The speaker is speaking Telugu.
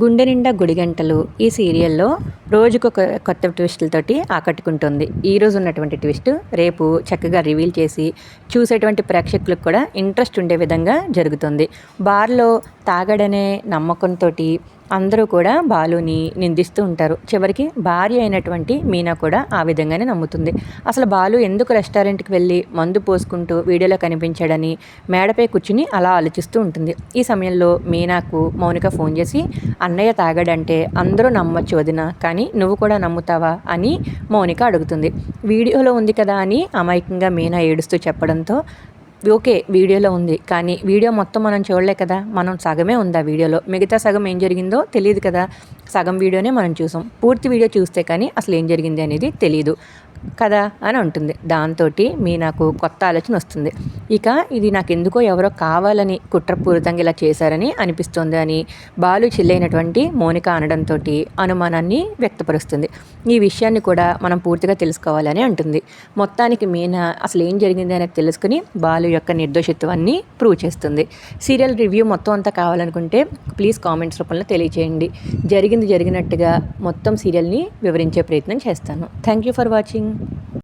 గుండె నిండా గుడిగంటలు ఈ సీరియల్లో రోజుకొక కొత్త ట్విస్టులతోటి ఆకట్టుకుంటుంది. ఈరోజు ఉన్నటువంటి ట్విస్ట్ రేపు చక్కగా రివీల్ చేసి చూసేటువంటి ప్రేక్షకులకు కూడా ఇంట్రెస్ట్ ఉండే విధంగా జరుగుతుంది. బార్లో తాగడనే నమ్మకంతో అందరూ కూడా బాలుని నిందిస్తూ ఉంటారు. చివరికి భార్య అయినటువంటి మీనా కూడా ఆ విధంగానే నమ్ముతుంది. అసలు బాలు ఎందుకు రెస్టారెంట్కి వెళ్ళి మందు పోసుకుంటూ వీడియోలో కనిపించాడని మేడపై కూర్చుని అలా ఆలోచిస్తూ ఉంటుంది. ఈ సమయంలో మీనాకు మౌనిక ఫోన్ చేసి అన్నయ్య తాగాడంటే అందరూ నమ్మొచ్చు వదిన కానీ నువ్వు కూడా నమ్ముతావా? అని మౌనిక అడుగుతుంది. వీడియోలో ఉంది కదా అని అమాయకంగా మీనా ఏడుస్తూ చెప్పడంతో ఓకే వీడియోలో ఉంది. కానీ వీడియో మొత్తం మనం చూడలే కదా. మనం సగమే ఉంది ఆ వీడియోలో? మిగతా సగం ఏం జరిగిందో తెలియదు కదా. సగం వీడియోనే మనం చూసాం. పూర్తి వీడియో చూస్తే కానీ అసలు ఏం జరిగింది అనేది తెలియదు కదా అని ఉంటుంది దాంతో మీ నాకు కొత్త ఆలోచన వస్తుంది. ఇక ఇది నాకు ఎందుకో ఎవరో కావాలని కుట్రపూరితంగా ఇలా చేశారని అనిపిస్తుంది అని బాలు చెల్లైనటువంటి మౌనిక అనడంతో అనుమానాన్ని వ్యక్తపరుస్తుంది. ఈ విషయాన్ని కూడా మనం పూర్తిగా తెలుసుకోవాలని అంటుంది. మొత్తానికి మీనా అసలు ఏం జరిగింది అనేది తెలుసుకుని బాలు యొక్క నిర్దోషిత్వాన్ని ప్రూవ్ చేస్తుంది. సీరియల్ రివ్యూ మొత్తం అంతా కావాలనుకుంటే ప్లీజ్ కామెంట్స్ రూపంలో తెలియచేయండి. జరిగింది జరిగినట్టుగా మొత్తం సీరియల్ని వివరించే ప్రయత్నం చేస్తాను. Thank you for watching.